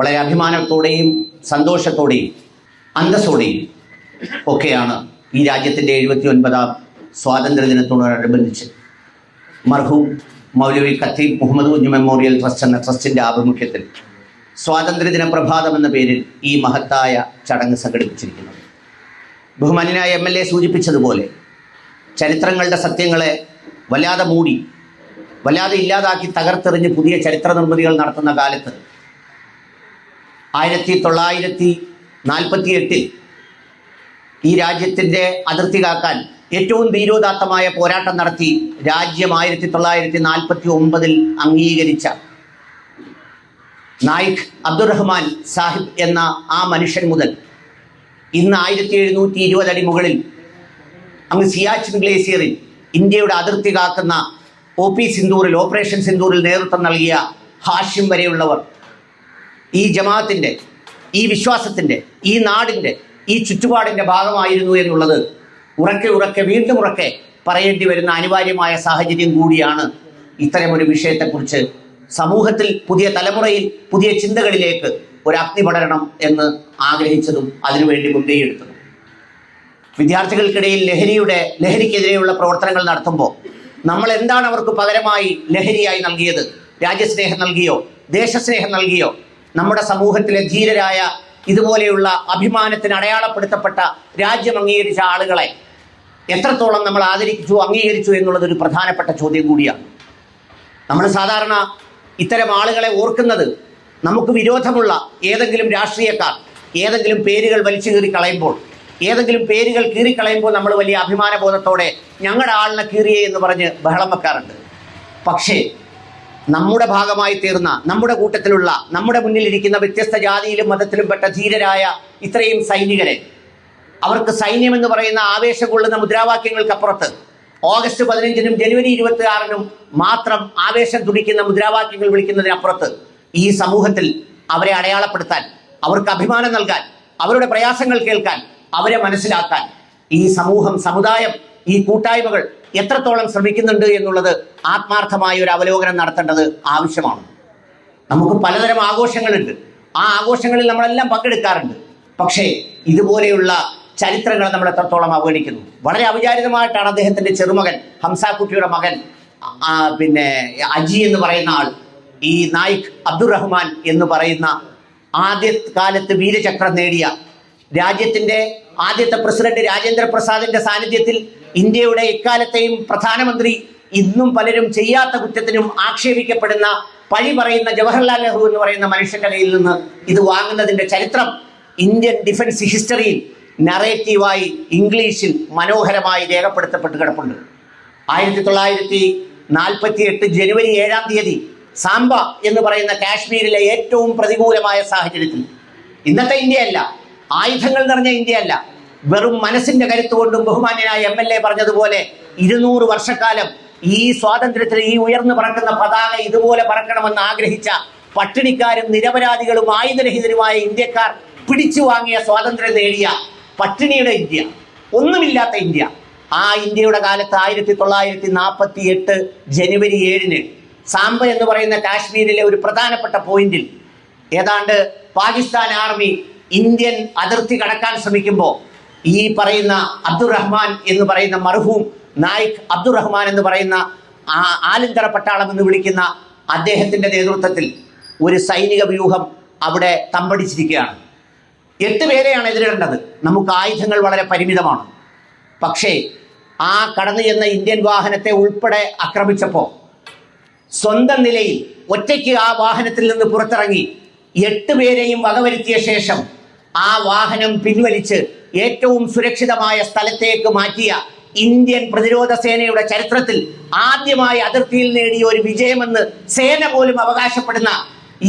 വളരെ അഭിമാനത്തോടെയും സന്തോഷത്തോടെയും അന്തസ്സോടെയും ഒക്കെയാണ് ഈ രാജ്യത്തിന്റെ എഴുപത്തി ഒൻപതാം സ്വാതന്ത്ര്യ ദിനത്തോടനുബന്ധിച്ച് മർഹൂം മൗലവി ഖത്തീബ് മുഹമ്മദ് കുഞ്ഞു മെമ്മോറിയൽ ട്രസ്റ്റ് എന്ന ട്രസ്റ്റിന്റെ ആഭിമുഖ്യത്തിൽ സ്വാതന്ത്ര്യദിന പ്രഭാതം എന്ന പേരിൽ ഈ മഹത്തായ ചടങ്ങ് സംഘടിപ്പിച്ചിരിക്കുന്നത്. ബഹുമാനായ എം എൽ എ സൂചിപ്പിച്ചതുപോലെ ചരിത്രങ്ങളുടെ സത്യങ്ങളെ വല്ലാതെ മൂടി വല്ലാതെ ഇല്ലാതാക്കി തകർത്തെറിഞ്ഞ് പുതിയ ചരിത്ര നിർമ്മിതികൾ നടത്തുന്ന കാലത്ത് ആയിരത്തി തൊള്ളായിരത്തി നാൽപ്പത്തി എട്ടിൽ ഈ രാജ്യത്തിന്റെ അതിർത്തി കാക്കാൻ ഏറ്റവും ധീരോദാത്തമായ പോരാട്ടം നടത്തി രാജ്യം ആയിരത്തി തൊള്ളായിരത്തി നാൽപ്പത്തി ഒമ്പതിൽ അംഗീകരിച്ച നായിക് അബ്ദുറഹ്മാൻ സാഹിബ് എന്ന ആ മനുഷ്യൻ മുതൽ ഇന്ന് ആയിരത്തി എഴുന്നൂറ്റി ഇരുപത് അടി മുകളിൽ അങ്ങ് സിയാച്ചിൻ ഗ്ലേസിയറിൽ ഇന്ത്യയുടെ അതിർത്തി കാക്കുന്ന ഒ പി സിന്ദൂറിൽ ഓപ്പറേഷൻ സിന്ദൂറിൽ നേതൃത്വം നൽകിയ ഹാഷ്യം വരെയുള്ളവർ ഈ ജമാഅത്തിന്റെ ഈ വിശ്വാസത്തിന്റെ ഈ നാടിന്റെ ഈ ചുറ്റുപാടിന്റെ ഭാഗമായിരുന്നു എന്നുള്ളത് ഉറക്കെ ഉറക്കെ വീണ്ടും ഉറക്കെ പറയേണ്ടി വരുന്ന അനിവാര്യമായ സാഹചര്യം കൂടിയാണ് ഇത്തരമൊരു വിഷയത്തെക്കുറിച്ച് സമൂഹത്തിൽ പുതിയ തലമുറയിൽ പുതിയ ചിന്തകളിലേക്ക് ഒരു അഗ്നി പടരണം എന്ന് ആഗ്രഹിച്ചതും അതിനുവേണ്ടി മുൻകൈയെടുത്തതും വിദ്യാർത്ഥികൾക്കിടയിൽ ലഹരിയുടെ ലഹരിക്കെതിരെയുള്ള പ്രവർത്തനങ്ങൾ നടത്തുമ്പോൾ നമ്മൾ എന്താണ് അവർക്ക് പകരമായി ലഹരിയായി നൽകിയത്? രാജ്യസ്നേഹം നൽകിയോ? ദേശസ്നേഹം നൽകിയോ? നമ്മുടെ സമൂഹത്തിലെ ധീരരായ ഇതുപോലെയുള്ള അഭിമാനത്തിന് അടയാളപ്പെടുത്തപ്പെട്ട രാജ്യം അംഗീകരിച്ച ആളുകളെ എത്രത്തോളം നമ്മൾ ആദരിച്ചു അംഗീകരിച്ചു എന്നുള്ളത് ഒരു പ്രധാനപ്പെട്ട ചോദ്യം കൂടിയാണ്. നമ്മൾ സാധാരണ ഇത്തരം ആളുകളെ ഓർക്കുന്നത് നമുക്ക് വിരോധമുള്ള ഏതെങ്കിലും രാഷ്ട്രീയക്കാർ ഏതെങ്കിലും പേരുകൾ വലിച്ചു കീറി കളയുമ്പോൾ ഏതെങ്കിലും പേരുകൾ കീറിക്കളയുമ്പോൾ നമ്മൾ വലിയ അഭിമാനബോധത്തോടെ ഞങ്ങളുടെ ആളിനെ കീറിയേ എന്ന് പറഞ്ഞ് ബഹളം വെക്കാറുണ്ട്. പക്ഷേ നമ്മുടെ ഭാഗമായി തീർന്ന നമ്മുടെ കൂട്ടത്തിലുള്ള നമ്മുടെ മുന്നിലിരിക്കുന്ന വ്യത്യസ്ത ജാതിയിലും മതത്തിലും പെട്ട ധീരരായ ഇത്രയും സൈനികരെ. അവർക്ക് സൈന്യം എന്ന് പറയുന്ന ആവേശം കൊള്ളുന്ന മുദ്രാവാക്യങ്ങൾക്കപ്പുറത്ത് ഓഗസ്റ്റ് പതിനഞ്ചിനും ജനുവരി ഇരുപത്തി ആറിനും മാത്രം ആവേശം തുടിക്കുന്ന മുദ്രാവാക്യങ്ങൾ വിളിക്കുന്നതിനപ്പുറത്ത് ഈ സമൂഹത്തിൽ അവരെ അടയാളപ്പെടുത്താൻ അവർക്ക് അഭിമാനം നൽകാൻ അവരുടെ പ്രയാസങ്ങൾ കേൾക്കാൻ അവരെ മനസ്സിലാക്കാൻ ഈ സമൂഹം സമുദായം ഈ കൂട്ടായ്മകൾ എത്രത്തോളം ശ്രമിക്കുന്നുണ്ട് എന്നുള്ളത് ആത്മാർത്ഥമായ ഒരു അവലോകനം നടത്തേണ്ടത് ആവശ്യമാണ്. നമുക്ക് പലതരം ആഘോഷങ്ങളുണ്ട്. ആ ആഘോഷങ്ങളിൽ നമ്മളെല്ലാം പങ്കെടുക്കാറുണ്ട്. പക്ഷേ ഇതുപോലെയുള്ള ചരിത്രങ്ങൾ നമ്മൾ എത്രത്തോളം അവഗണിക്കുന്നു? വളരെ അവിചാരിതമായിട്ടാണ് അദ്ദേഹത്തിന്റെ ചെറുമകൻ ഹംസാക്കുട്ടിയുടെ മകൻ പിന്നെ അജി എന്ന് പറയുന്ന ആൾ ഈ നായിക് അബ്ദുറഹ്മാൻ എന്ന് പറയുന്ന ആദ്യ കാലത്ത് വീരചക്രം നേടിയ രാജ്യത്തിന്റെ ആദ്യത്തെ പ്രസിഡന്റ് രാജേന്ദ്ര പ്രസാദിന്റെ സാന്നിധ്യത്തിൽ ഇന്ത്യയുടെ എക്കാലത്തെയും പ്രധാനമന്ത്രി ഇന്നും പലരും ചെയ്യാത്ത കുറ്റത്തിനും ആക്ഷേപിക്കപ്പെടുന്ന പഴി പറയുന്ന ജവഹർലാൽ നെഹ്റു എന്ന് പറയുന്ന മനുഷ്യന്റെ കയ്യിൽ നിന്ന് ഇത് വാങ്ങുന്നതിന്റെ ചരിത്രം ഇന്ത്യൻ ഡിഫൻസ് ഹിസ്റ്ററിയിൽ നറേറ്റീവായി ഇംഗ്ലീഷിൽ മനോഹരമായി രേഖപ്പെടുത്തപ്പെട്ട് കിടപ്പുണ്ട്. ആയിരത്തി തൊള്ളായിരത്തി നാൽപ്പത്തി എട്ട് ജനുവരി ഏഴാം തീയതി സാംബ എന്ന് പറയുന്ന കാശ്മീരിലെ ഏറ്റവും പ്രതികൂലമായ സാഹചര്യത്തിൽ. ഇന്നത്തെ ഇന്ത്യയല്ല ആയുധങ്ങൾ നിറഞ്ഞ ഇന്ത്യയല്ല. വെറും മനസ്സിന്റെ കരുത്തുകൊണ്ടും ബഹുമാന്യനായ എം എൽ എ പറഞ്ഞതുപോലെ ഇരുന്നൂറ് വർഷക്കാലം ഈ സ്വാതന്ത്ര്യത്തിൽ ഈ ഉയർന്നു പറക്കുന്ന പതാക ഇതുപോലെ പറക്കണമെന്ന് ആഗ്രഹിച്ച പട്ടിണിക്കാരും നിരപരാധികളും ആയുധരഹിതരുമായ ഇന്ത്യക്കാർ പിടിച്ചു വാങ്ങിയ സ്വാതന്ത്ര്യം നേടിയ പട്ടിണിയുടെ ഇന്ത്യ ഒന്നുമില്ലാത്ത ഇന്ത്യ. ആ ഇന്ത്യയുടെ കാലത്ത് ആയിരത്തി തൊള്ളായിരത്തി നാൽപ്പത്തി എട്ട് ജനുവരി ഏഴിന് സാംബ എന്ന് പറയുന്ന കാശ്മീരിലെ ഒരു പ്രധാനപ്പെട്ട പോയിന്റിൽ ഏതാണ്ട് പാകിസ്ഥാൻ ആർമി ഇന്ത്യൻ അതിർത്തി കടക്കാൻ ശ്രമിക്കുമ്പോൾ ഈ പറയുന്ന അബ്ദുറഹ്മാൻ എന്ന് പറയുന്ന മർഹൂം നായിക് അബ്ദുറഹ്മാൻ എന്ന് പറയുന്ന ആലിന്തര പട്ടാളം എന്ന് വിളിക്കുന്ന അദ്ദേഹത്തിന്റെ നേതൃത്വത്തിൽ ഒരു സൈനിക വ്യൂഹം അവിടെ തമ്പടിച്ചിരിക്കുകയാണ്. എട്ട് പേരെയാണ് എതിരിടേണ്ടത്. നമുക്ക് ആയുധങ്ങൾ വളരെ പരിമിതമാണ്. പക്ഷേ ആ കടന്നു ചെന്ന ഇന്ത്യൻ വാഹനത്തെ ഉൾപ്പെടെ ആക്രമിച്ചപ്പോൾ സ്വന്തം നിലയിൽ ഒറ്റയ്ക്ക് ആ വാഹനത്തിൽ നിന്ന് പുറത്തിറങ്ങി എട്ട് പേരെയും വകവരുത്തിയ ശേഷം ആ വാഹനം പിൻവലിച്ച് ഏറ്റവും സുരക്ഷിതമായ സ്ഥലത്തേക്ക് മാറ്റിയ ഇന്ത്യൻ പ്രതിരോധ സേനയുടെ ചരിത്രത്തിൽ ആദ്യമായി അതിർത്തിയിൽ നേടിയ ഒരു വിജയമെന്ന് സേന പോലും അവകാശപ്പെടുന്ന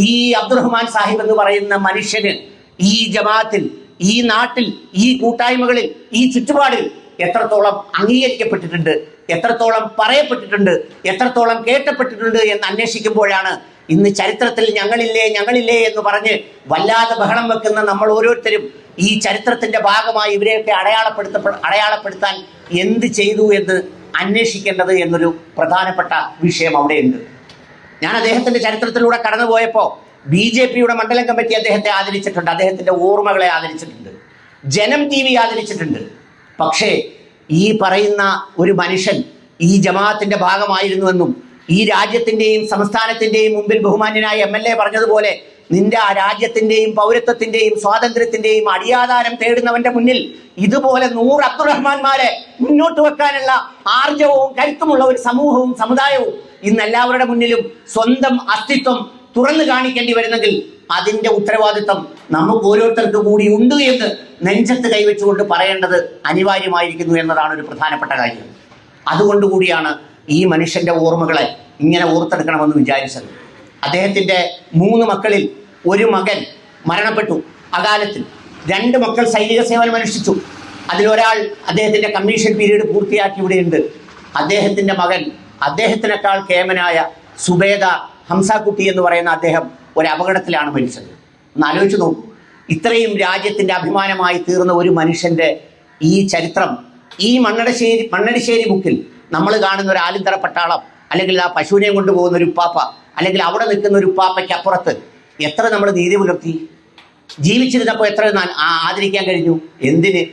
ഈ അബ്ദുറഹ്മാൻ സാഹിബ് എന്ന് പറയുന്ന മനുഷ്യന് ഈ ജമാഅത്തിൽ ഈ നാട്ടിൽ ഈ കൂട്ടായ്മകളിൽ ഈ ചുറ്റുപാടിൽ എത്രത്തോളം അംഗീകരിക്കപ്പെട്ടിട്ടുണ്ട് എത്രത്തോളം പറയപ്പെട്ടിട്ടുണ്ട് എത്രത്തോളം കേട്ടപ്പെട്ടിട്ടുണ്ട് എന്ന് അന്വേഷിക്കുമ്പോഴാണ് ഇന്ന് ചരിത്രത്തിൽ ഞങ്ങളില്ലേ ഞങ്ങളില്ലേ എന്ന് പറഞ്ഞ് വല്ലാതെ ബഹളം വെക്കുന്ന നമ്മൾ ഓരോരുത്തരും ഈ ചരിത്രത്തിന്റെ ഭാഗമായി ഇവരെയൊക്കെ അടയാളപ്പെടുത്ത അടയാളപ്പെടുത്താൻ എന്ത് ചെയ്തു എന്ന് അന്വേഷിക്കേണ്ടത് എന്നൊരു പ്രധാനപ്പെട്ട വിഷയം അവിടെയുണ്ട്. ഞാൻ അദ്ദേഹത്തിന്റെ ചരിത്രത്തിലൂടെ കടന്നുപോയപ്പോൾ ബി ജെ പിയുടെ മണ്ഡലം കമ്മിറ്റി അദ്ദേഹത്തെ ആദരിച്ചിട്ടുണ്ട് അദ്ദേഹത്തിന്റെ ഓർമ്മകളെ ആദരിച്ചിട്ടുണ്ട്. ജനം ടി വി ആദരിച്ചിട്ടുണ്ട്. പക്ഷേ ഈ പറയുന്ന ഒരു മനുഷ്യൻ ഈ ജമാഅത്തിന്റെ ഭാഗമായിരുന്നുവെന്നും ഈ രാജ്യത്തിന്റെയും സംസ്ഥാനത്തിന്റെയും മുമ്പിൽ ബഹുമാന്യനായ എം എൽ എ പറഞ്ഞതുപോലെ നിന്റെ ആ രാജ്യത്തിന്റെയും പൗരത്വത്തിന്റെയും സ്വാതന്ത്ര്യത്തിന്റെയും അടിയാധാരം തേടുന്നവന്റെ മുന്നിൽ ഇതുപോലെ നൂറ് അബ്ദുറഹ്മാൻമാരെ മുന്നോട്ട് വെക്കാനുള്ള ആർജവവും കരുത്തുമുള്ള ഒരു സമൂഹവും സമുദായവും ഇന്ന് എല്ലാവരുടെ മുന്നിലും സ്വന്തം അസ്തിത്വം തുറന്നു കാണിക്കേണ്ടി വരുന്നെങ്കിൽ അതിന്റെ ഉത്തരവാദിത്വം നമുക്ക് ഓരോരുത്തർക്ക് കൂടി ഉണ്ട് എന്ന് നെഞ്ചത്ത് കൈവച്ചുകൊണ്ട് പറയേണ്ടത് അനിവാര്യമായിരിക്കുന്നു എന്നതാണ് ഒരു പ്രധാനപ്പെട്ട കാര്യം. അതുകൊണ്ടുകൂടിയാണ് ഈ മനുഷ്യന്റെ ഓർമ്മകളെ ഇങ്ങനെ ഓർത്തെടുക്കണമെന്ന് വിചാരിച്ചത്. അദ്ദേഹത്തിന്റെ മൂന്ന് മക്കളിൽ ഒരു മകൻ മരണപ്പെട്ടു അകാലത്തിൽ. രണ്ട് മക്കൾ സൈനിക സേവനം അനുഷ്ഠിച്ചു. അതിലൊരാൾ അദ്ദേഹത്തിന്റെ കമ്മീഷൻ പീരീഡ് പൂർത്തിയാക്കി ഇവിടെയുണ്ട്. അദ്ദേഹത്തിന്റെ മകൻ അദ്ദേഹത്തിനേക്കാൾ കേമനായ സുബേദ ഹംസാക്കുട്ടി എന്ന് പറയുന്ന അദ്ദേഹം ഒരു അപകടത്തിലാണ് മരിച്ചത്. ഒന്ന് ആലോചിച്ച് നോക്കൂ. ഇത്രയും രാജ്യത്തിന്റെ അഭിമാനമായി തീർന്ന ഒരു മനുഷ്യന്റെ ഈ ചരിത്രം ഈ മണ്ണടശ്ശേരി മണ്ണടിശ്ശേരി ബുക്കിൽ നമ്മൾ കാണുന്ന ഒരു ആലിന്തറ പട്ടാളം അല്ലെങ്കിൽ ആ പശുവിനെ കൊണ്ടുപോകുന്ന ഒരു ഉപ്പാപ്പ അല്ലെങ്കിൽ അവിടെ നിൽക്കുന്ന ഒരു ഉപ്പാപ്പയ്ക്ക് അപ്പുറത്ത് എത്ര നമ്മൾ നീതി പുലർത്തി? ജീവിച്ചിരുന്നപ്പോൾ എത്ര ആദരിക്കാൻ കഴിഞ്ഞു? എന്തിന്?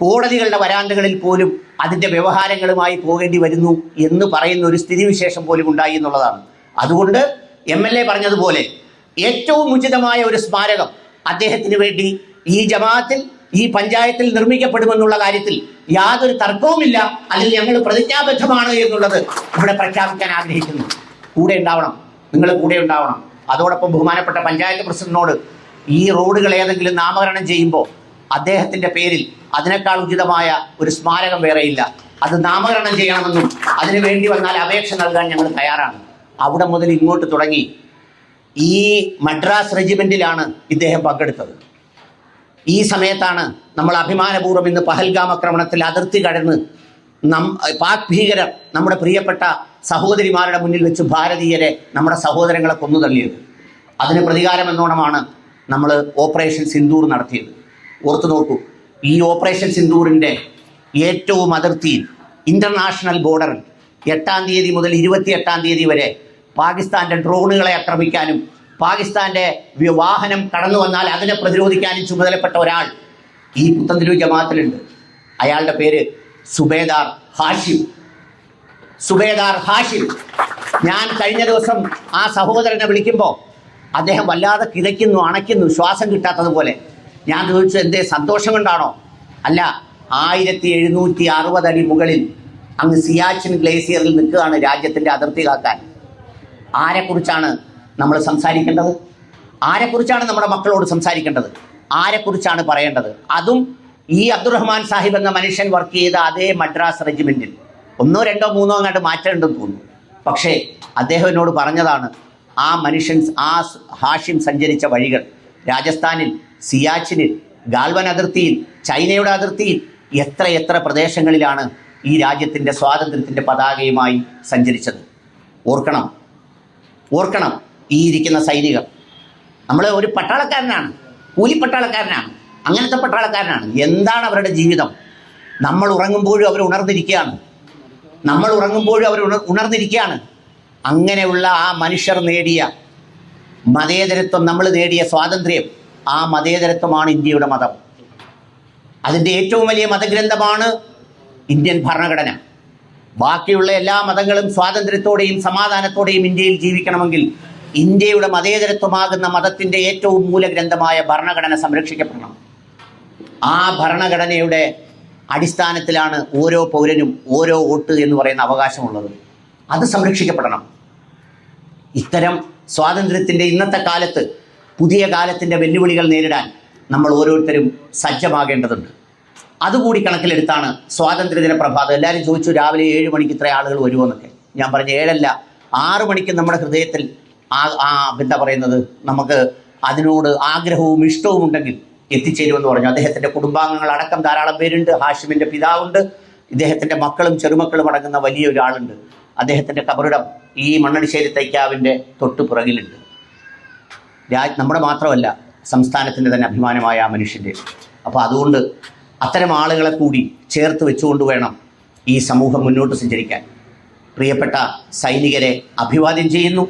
കോടതികളുടെ വരാന്തകളിൽ പോലും അതിന്റെ വ്യവഹാരങ്ങളുമായി പോകേണ്ടി വരുന്നു എന്ന് പറയുന്ന ഒരു സ്ഥിതിവിശേഷം പോലും ഉണ്ടായി എന്നുള്ളതാണ്. അതുകൊണ്ട് എം എൽ എ പറഞ്ഞതുപോലെ ഏറ്റവും ഉചിതമായ ഒരു സ്മാരകം അദ്ദേഹത്തിന് വേണ്ടി ഈ ജമാഅത്തിൽ ഈ പഞ്ചായത്തിൽ നിർമ്മിക്കപ്പെടുമെന്നുള്ള കാര്യത്തിൽ യാതൊരു തർക്കവുമില്ല. അതിൽ ഞങ്ങൾ പ്രതിജ്ഞാബദ്ധമാണ് എന്നുള്ളത് ഇവിടെ പ്രഖ്യാപിക്കാൻ ആഗ്രഹിക്കുന്നു. കൂടെ ഉണ്ടാവണം. നിങ്ങൾ കൂടെ ഉണ്ടാവണം. അതോടൊപ്പം ബഹുമാനപ്പെട്ട പഞ്ചായത്ത് പ്രസിഡന്റിനോട് ഈ റോഡുകൾ ഏതെങ്കിലും നാമകരണം ചെയ്യുമ്പോൾ അദ്ദേഹത്തിന്റെ പേരിൽ അതിനേക്കാൾ ഉചിതമായ ഒരു സ്മാരകം വേറെയില്ല. അത് നാമകരണം ചെയ്യണമെന്നും അതിനു വേണ്ടി വന്നാൽ അപേക്ഷ നൽകാൻ ഞങ്ങൾ തയ്യാറാണ്. അവിടെ മുതൽ ഇങ്ങോട്ട് തുടങ്ങി ഈ മദ്രാസ് റെജിമെന്റിലാണ് ഇദ്ദേഹം പങ്കെടുത്തത്. ഈ സമയത്താണ് നമ്മൾ അഭിമാനപൂർവം ഇന്ന് പഹൽഗാം ആക്രമണത്തിൽ അതിർത്തി കടന്ന് നം പാക് ഭീകരർ നമ്മുടെ പ്രിയപ്പെട്ട സഹോദരിമാരുടെ മുന്നിൽ വെച്ച് ഭാരതീയരെ നമ്മുടെ സഹോദരങ്ങളെ കൊന്നു തള്ളിയത്. അതിന് പ്രതികാരം എന്നോണമാണ് നമ്മൾ ഓപ്പറേഷൻ സിന്ദൂർ നടത്തിയത്. ഓർത്തു നോക്കൂ ഈ ഓപ്പറേഷൻ സിന്ദൂറിന്റെ ഏറ്റവും അതിർത്തിയിൽ ഇന്റർനാഷണൽ ബോർഡറിൽ എട്ടാം തീയതി മുതൽ ഇരുപത്തി എട്ടാം തീയതി വരെ പാകിസ്ഥാന്റെ ഡ്രോണുകളെ ആക്രമിക്കാനും പാകിസ്ഥാന്റെ വാഹനം കടന്നു വന്നാൽ അതിനെ പ്രതിരോധിക്കാനും ചുമതലപ്പെട്ട ഒരാൾ ഈ പുത്തന്തിരു ജമാത്തിലുണ്ട് അയാളുടെ പേര് സുബേദാർ ഹാഷിം. സുബേദാർ ഹാഷിം. ഞാൻ കഴിഞ്ഞ ദിവസം ആ സഹോദരനെ വിളിക്കുമ്പോൾ അദ്ദേഹം വല്ലാതെ കിതയ്ക്കുന്നു അണയ്ക്കുന്നു ശ്വാസം കിട്ടാത്തതുപോലെ ഞാൻ ചോദിച്ചു എന്തേ സന്തോഷം കൊണ്ടാണോ? അല്ല ആയിരത്തി എഴുന്നൂറ്റി അറുപത് അടി മുകളിൽ അങ്ങ് സിയാച്ചിൻ ഗ്ലേസിയറിൽ നിൽക്കുകയാണ് രാജ്യത്തിന്റെ അതിർത്തി കാക്കാൻ. ആരെക്കുറിച്ചാണ് നമ്മൾ സംസാരിക്കേണ്ടത്? ആരെക്കുറിച്ചാണ് നമ്മുടെ മക്കളോട് സംസാരിക്കേണ്ടത്? ആരെക്കുറിച്ചാണ് പറയേണ്ടത്? അതും ഈ അബ്ദുറഹ്മാൻ സാഹിബ് എന്ന മനുഷ്യൻ വർക്ക് ചെയ്ത അതേ മദ്രാസ് റെജിമെന്റിൽ ഒന്നോ രണ്ടോ മൂന്നോ അങ്ങോട്ട് മാറ്റേണ്ടെന്ന് തോന്നുന്നു. പക്ഷേ അദ്ദേഹം എന്നോട് പറഞ്ഞതാണ് ആ മനുഷ്യൻ ആ ഹാഷിം സഞ്ചരിച്ച വഴികൾ രാജസ്ഥാനിൽ സിയാച്ചിനിൽ ഗാൽവൻ അതിർത്തിയിൽ ചൈനയുടെ അതിർത്തിയിൽ എത്ര എത്ര പ്രദേശങ്ങളിലാണ് ഈ രാജ്യത്തിന്റെ സ്വാതന്ത്ര്യത്തിന്റെ പതാകയുമായി സഞ്ചരിച്ചത്? ഓർക്കണം. ഓർക്കണം. ഈ ഇരിക്കുന്ന സൈനികർ നമ്മൾ ഒരു പട്ടാളക്കാരനാണ്. കൂലി പട്ടാളക്കാരനാണ് അങ്ങനത്തെ പട്ടാളക്കാരനാണ്. എന്താണ് അവരുടെ ജീവിതം? നമ്മൾ ഉറങ്ങുമ്പോഴും അവർ ഉണർന്നിരിക്കുകയാണ്. നമ്മൾ ഉറങ്ങുമ്പോഴും അവർ ഉണർന്നിരിക്കുകയാണ്. അങ്ങനെയുള്ള ആ മനുഷ്യർ നേടിയ മതേതരത്വം നമ്മൾ നേടിയ സ്വാതന്ത്ര്യം ആ മതേതരത്വമാണ് ഇന്ത്യയുടെ മതം. അതിന്റെ ഏറ്റവും വലിയ മതഗ്രന്ഥമാണ് ഇന്ത്യൻ ഭരണഘടന. ബാക്കിയുള്ള എല്ലാ മതങ്ങളും സ്വാതന്ത്ര്യത്തോടെയും സമാധാനത്തോടെയും ഇന്ത്യയിൽ ജീവിക്കണമെങ്കിൽ ഇന്ത്യയുടെ മതേതരത്വമാകുന്ന മതത്തിന്റെ ഏറ്റവും മൂലഗ്രന്ഥമായ ഭരണഘടന സംരക്ഷിക്കപ്പെടണം. ആ ഭരണഘടനയുടെ അടിസ്ഥാനത്തിലാണ് ഓരോ പൗരനും ഓരോ വോട്ട് എന്ന് പറയുന്ന അവകാശമുള്ളത്. അത് സംരക്ഷിക്കപ്പെടണം. ഇത്തരം സ്വാതന്ത്ര്യത്തിന്റെ ഇന്നത്തെ കാലത്ത് പുതിയ കാലത്തിന്റെ വെല്ലുവിളികൾ നേരിടാൻ നമ്മൾ ഓരോരുത്തരും സജ്ജമാകേണ്ടതുണ്ട്. അതുകൂടി കണക്കിലെടുത്താണ് സ്വാതന്ത്ര്യദിന പ്രഭാതം. എല്ലാവരും ചോദിച്ചു രാവിലെ ഏഴ് മണിക്ക് ഇത്ര ആളുകൾ വരുമോ എന്നൊക്കെ. ഞാൻ പറഞ്ഞു ഏഴല്ല ആറു മണിക്ക് നമ്മുടെ ഹൃദയത്തിൽ ആ ആ എന്താ പറയുന്നത്? നമുക്ക് അതിനോട് ആഗ്രഹവും ഇഷ്ടവും ഉണ്ടെങ്കിൽ എത്തിച്ചേരുമെന്ന് പറഞ്ഞു. അദ്ദേഹത്തിന്റെ കുടുംബാംഗങ്ങൾ അടക്കം ധാരാളം പേരുണ്ട്. ഹാഷിമിന്റെ പിതാവുണ്ട്. ഇദ്ദേഹത്തിന്റെ മക്കളും ചെറുമക്കളും അടങ്ങുന്ന വലിയ ഒരാളുണ്ട്. അദ്ദേഹത്തിന്റെ കബറിടം ഈ മണ്ണടിശ്ശേരി തൈക്കാവിന്റെ തൊട്ടു പുറകിലുണ്ട്. രാജ് നമ്മുടെ മാത്രമല്ല സംസ്ഥാനത്തിന്റെ തന്നെ അഭിമാനമായ ആ മനുഷ്യന്റെ അപ്പോൾ അതുകൊണ്ട് അത്തരം ആളുകളെ കൂടി ചേർത്ത് വെച്ചുകൊണ്ട് വേണം ഈ സമൂഹം മുന്നോട്ട് സഞ്ചരിക്കാൻ. പ്രിയപ്പെട്ട സൈനികരെ അഭിവാദ്യം ചെയ്യുന്നു.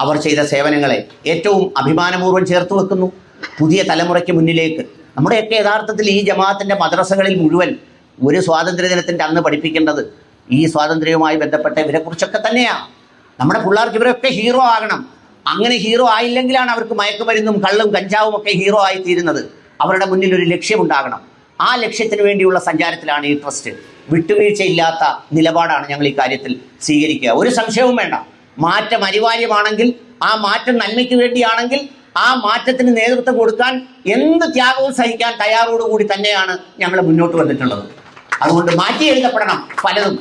അവർ ചെയ്ത സേവനങ്ങളെ ഏറ്റവും അഭിമാനപൂർവം ചേർത്ത് വെക്കുന്നു. പുതിയ തലമുറയ്ക്ക് മുന്നിലേക്ക്. നമ്മുടെയൊക്കെ യഥാർത്ഥത്തിൽ ഈ ജമാഅത്തിന്റെ മദ്രസകളിൽ മുഴുവൻ ഒരു സ്വാതന്ത്ര്യ ദിനത്തിന്റെ അന്ന് പഠിപ്പിക്കേണ്ടത് ഈ സ്വാതന്ത്ര്യവുമായി ബന്ധപ്പെട്ട ഇവരെക്കുറിച്ചൊക്കെ തന്നെയാണ് നമ്മുടെ പിള്ളേർക്ക് ഇവരൊക്കെ ഹീറോ ആകണം. അങ്ങനെ ഹീറോ ആയില്ലെങ്കിലാണ് അവർക്ക് മയക്കുമരുന്നും കള്ളും കഞ്ചാവും ഒക്കെ ഹീറോ ആയി തീരുന്നത് അവരുടെ മുന്നിൽ ഒരു ലക്ഷ്യമുണ്ടാകണം. ആ ലക്ഷ്യത്തിന് വേണ്ടിയുള്ള സഞ്ചാരത്തിലാണ് ഈ ട്രസ്റ്റ്. വിട്ടുവീഴ്ചയില്ലാത്ത നിലപാടാണ് ഞങ്ങൾ ഈ കാര്യത്തിൽ സ്വീകരിക്കുക. ഒരു സംശയവും വേണ്ട. മാറ്റം അനിവാര്യമാണെങ്കിൽ ആ മാറ്റം നന്മയ്ക്ക് വേണ്ടിയാണെങ്കിൽ ആ മാറ്റത്തിന് നേതൃത്വം കൊടുക്കാൻ എന്ത് ത്യാഗവും സഹിക്കാൻ തയ്യാറോടുകൂടി തന്നെയാണ് ഞങ്ങൾ മുന്നോട്ട് വന്നിട്ടുള്ളത്. അതുകൊണ്ട് മാറ്റി എഴുതപ്പെടണം പലതും.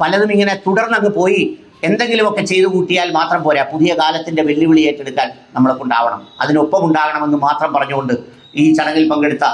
പലതും ഇങ്ങനെ തുടർന്നങ്ങ് പോയി. എന്തെങ്കിലുമൊക്കെ ചെയ്തു കൂട്ടിയാൽ മാത്രം പോരാ. പുതിയ കാലത്തിന്റെ വെല്ലുവിളി ഏറ്റെടുക്കാൻ നമ്മളെ കൊണ്ടാവണം. അതിനൊപ്പം ഉണ്ടാകണമെന്ന് മാത്രം പറഞ്ഞുകൊണ്ട് ഈ ചടങ്ങിൽ പങ്കെടുത്ത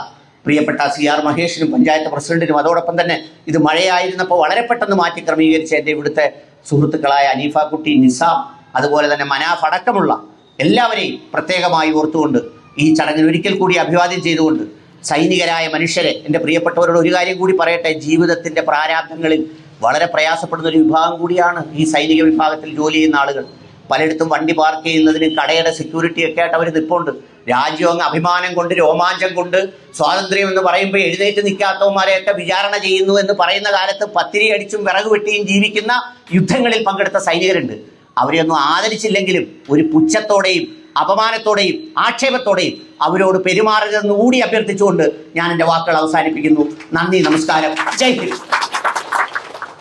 പ്രിയപ്പെട്ട സി ആർ മഹേഷിനും പഞ്ചായത്ത് പ്രസിഡന്റിനും അതോടൊപ്പം തന്നെ ഇത് മഴയായിരുന്നപ്പോൾ വളരെ പെട്ടെന്ന് മാറ്റി ക്രമീകരിച്ച എന്റെ ഇവിടുത്തെ സുഹൃത്തുക്കളായ അനീഫ കുട്ടി നിസാം അതുപോലെ തന്നെ മനാഫ് അടക്കമുള്ള എല്ലാവരെയും പ്രത്യേകമായി ഓർത്തുകൊണ്ട് ഈ ചടങ്ങിൽ ഒരിക്കൽ കൂടി അഭിവാദ്യം ചെയ്തുകൊണ്ട് സൈനികരായ മനുഷ്യരെ എന്റെ പ്രിയപ്പെട്ടവരോട് ഒരു കാര്യം കൂടി പറയട്ടെ ജീവിതത്തിന്റെ പ്രാരാബ്ദങ്ങളിൽ വളരെ പ്രയാസപ്പെടുന്ന ഒരു വിഭാഗം കൂടിയാണ് ഈ സൈനിക വിഭാഗത്തിൽ ജോലി ചെയ്യുന്ന ആളുകൾ. പലയിടത്തും വണ്ടി പാർക്ക് ചെയ്യുന്നതിന് കടയുടെ സെക്യൂരിറ്റി ഒക്കെ ആയിട്ട് അവർ നിൽപ്പുണ്ട് രാജ്യം അങ്ങ് അഭിമാനം കൊണ്ട് രോമാഞ്ചം കൊണ്ട് സ്വാതന്ത്ര്യം എന്ന് പറയുമ്പോൾ എഴുന്നേറ്റ് നിൽക്കാത്തവന്മാരെയൊക്കെ വിചാരണ ചെയ്യുന്നു എന്ന് പറയുന്ന കാലത്ത് പത്തിരി അടിച്ചും വിറക് വെട്ടിയും ജീവിക്കുന്ന യുദ്ധങ്ങളിൽ പങ്കെടുത്ത സൈനികരുണ്ട്. അവരെയൊന്നും ആദരിച്ചില്ലെങ്കിലും ഒരു പുച്ഛത്തോടെയും അപമാനത്തോടെയും ആക്ഷേപത്തോടെയും അവരോട് പെരുമാറരുതെന്ന് കൂടി അഭ്യർത്ഥിച്ചുകൊണ്ട് ഞാൻ എന്റെ വാക്കുകൾ അവസാനിപ്പിക്കുന്നു. നന്ദി നമസ്കാരം. ജയ് ഹിന്ദ്.